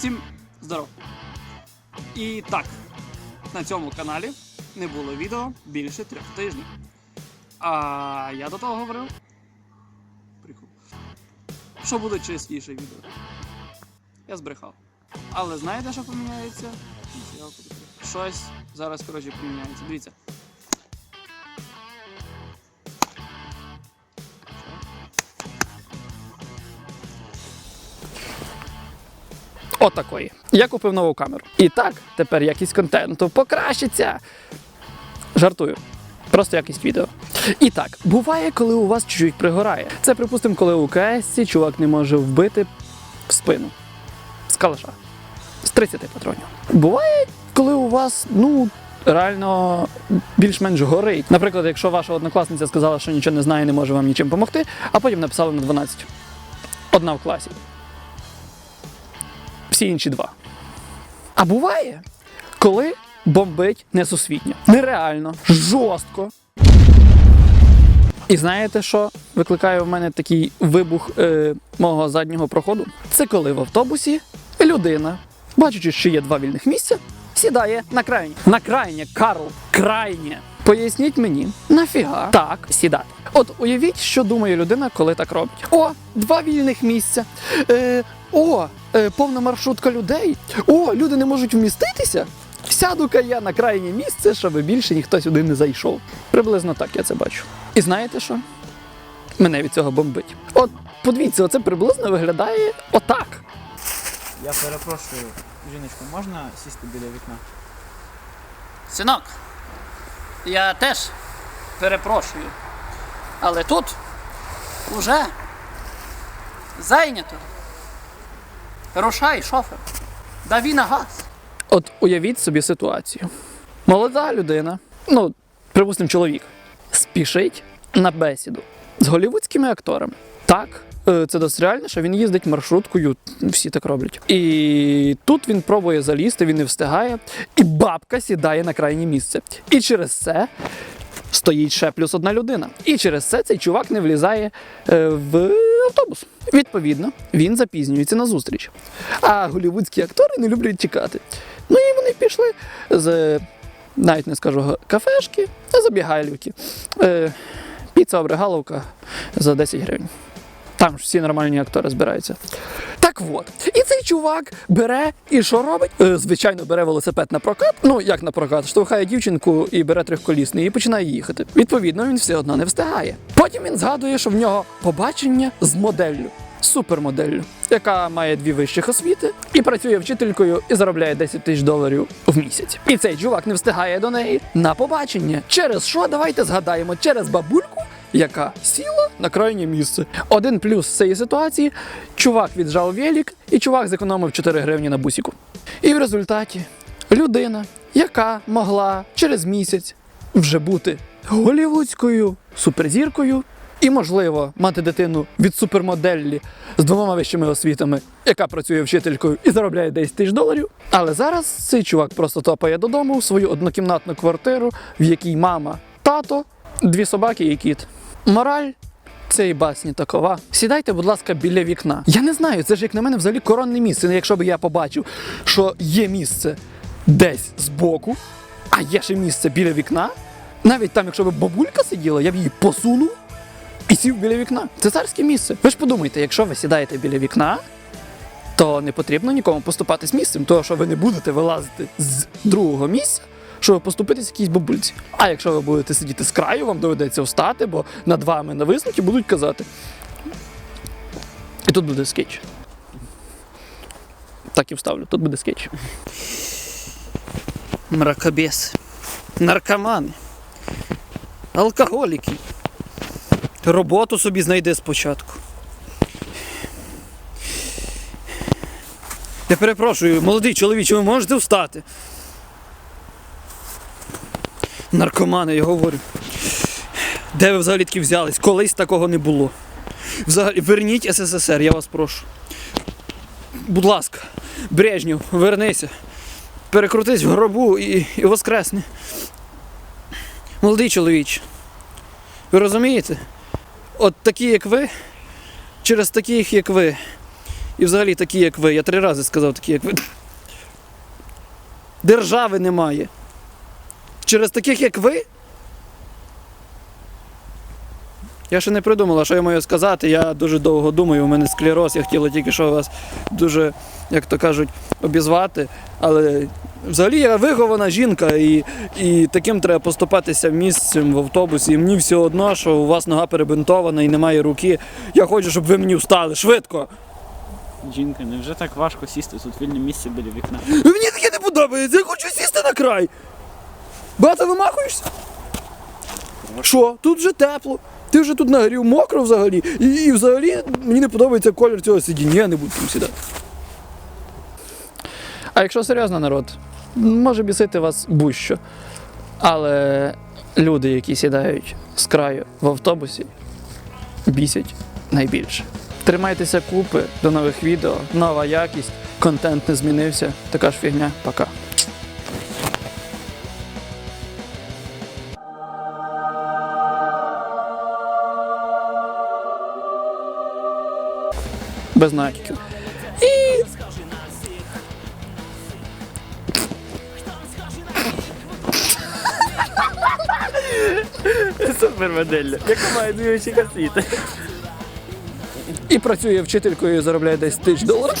Всім здоров! І так, на цьому каналі не було відео більше трьох тижнів. А я до того говорив. Прикол. Що буде частіше відео. Я збрехав. Але знаєте, що поміняється? Щось зараз, коротше, поміняється. Дивіться. Отакої. Я купив нову камеру. І так, тепер якість контенту покращиться. Жартую. Просто якість відео. І так, буває, коли у вас чуть пригорає. Це, припустимо, коли у КС чувак не може вбити в спину з калаша. З 30 патронів. Буває, коли у вас, ну. Реально більш-менш горить. Наприклад, якщо ваша однокласниця сказала, що нічого не знає, не може вам нічим допомогти, а потім написала на 12. Одна в класі. Всі інші два. А буває, коли бомбить несусвітньо. Нереально, жорстко. І знаєте, що викликає в мене такий вибух е, мого заднього проходу? Це коли в автобусі людина, бачачи, що є два вільних місця, сідає на крайнє. На крайнє, Карл, крайнє. Поясніть мені, нафіга так сідати. От уявіть, що думає людина, коли так робить. О, два вільних місця. Е, о, повна маршрутка людей. О, люди не можуть вміститися. Сяду-ка я на крайнє місце, щоб більше ніхто сюди не зайшов. Приблизно так я це бачу. І знаєте що? Мене від цього бомбить. От подивіться, оце приблизно виглядає отак. Я перепрошую, жіночку, можна сісти біля вікна? Синок, я теж перепрошую. Але тут уже зайнято. Рушай, шофер. Даві на газ. От уявіть собі ситуацію. Молода людина, ну, припустимо, чоловік, спішить на бесіду з голівудськими акторами. Так, е, це досить реально, що він їздить маршруткою, всі так роблять. І тут він пробує залізти, він не встигає, і бабка сідає на крайнє місце. І через це стоїть ще плюс одна людина. І через це цей чувак не влізає е, в автобус. Відповідно, він запізнюється на зустріч. А голівудські актори не люблять чекати. Ну і вони пішли з навіть не скажу кафешки, а забігайлівки. Е, піца обригаловка за 10 гривень. Там ж всі нормальні актори збираються. Так от, і цей чувак бере і що робить? Е, звичайно, бере велосипед на прокат. Ну як на прокат, штовхає дівчинку і бере трьохколісний і починає їхати. Відповідно, він все одно не встигає. Потім він згадує, що в нього побачення з моделлю. Супермоделлю, яка має дві вищих освіти і працює вчителькою і заробляє 10 тисяч доларів в місяць. І цей чувак не встигає до неї на побачення. Через що давайте згадаємо? Через бабульку, яка сіла на крайнє місце. Один плюс цієї ситуації: чувак віджав велик, і чувак зекономив 4 гривні на бусіку. І в результаті людина, яка могла через місяць вже бути голівудською суперзіркою. І, можливо, мати дитину від супермоделлі з двома вищими освітами, яка працює вчителькою і заробляє 10 тисяч доларів. Але зараз цей чувак просто топає додому в свою однокімнатну квартиру, в якій мама, тато, дві собаки і кіт. Мораль цієї басні такова. Сідайте, будь ласка, біля вікна. Я не знаю, це ж як на мене взагалі коронне місце. Ну, Якщо б я побачив, що є місце десь збоку, а є ще місце біля вікна. Навіть там, якщо б бабулька сиділа, я б її посунув і сів біля вікна. Це царське місце. Ви ж подумайте, якщо ви сідаєте біля вікна, то не потрібно нікому поступатись місцем, тому що ви не будете вилазити з другого місця, щоб поступитись якійсь бабульці. А якщо ви будете сидіти з краю, вам доведеться встати, бо над вами на висноті будуть казати. І тут буде скетч. Так і вставлю, тут буде скетч. Мракобес. Наркомани. Алкоголіки. Роботу собі знайди спочатку. Я перепрошую, молодий чоловіче, ви можете встати? Наркомани, я говорю. Де ви взагалі таки взялись? Колись такого не було. Взагалі, верніть СССР, я вас прошу. Будь ласка, Брежнєв, вернися. Перекрутись в гробу і, і воскресни. Молодий чоловіче. Ви розумієте? От такі, як ви, через таких, як ви, І взагалі такі, як ви. Я три рази сказав такі, як ви. Держави немає. Через таких, як ви. Я ще не придумала, що я маю сказати. Я дуже довго думаю, у мене склероз, я хотіла тільки що вас дуже, як то кажуть, обізвати. Але взагалі я вихована жінка, і, і таким треба поступатися місцем в автобусі. І мені все одно, що у вас нога перебинтована і немає руки. Я хочу, щоб ви мені встали швидко. Жінка, невже так важко сісти? Тут вільне місце біля вікна. Мені таке не подобається, я хочу сісти на край. Багато вимахуєшся? Що? Тут вже тепло. Ти вже тут нагрів мокро взагалі. І, і взагалі мені не подобається колір цього сидіння, я не буду там сідати. А якщо серйозно, народ, може бісити вас будь-що. Але люди, які сідають з краю в автобусі, бісять найбільше. Тримайтеся купи, до нових відео, нова якість, контент не змінився. Така ж фігня. Пока. Без натяків. І... Супермодель. Яка має дві освіти. І працює вчителькою і заробляє десь тисяч доларів.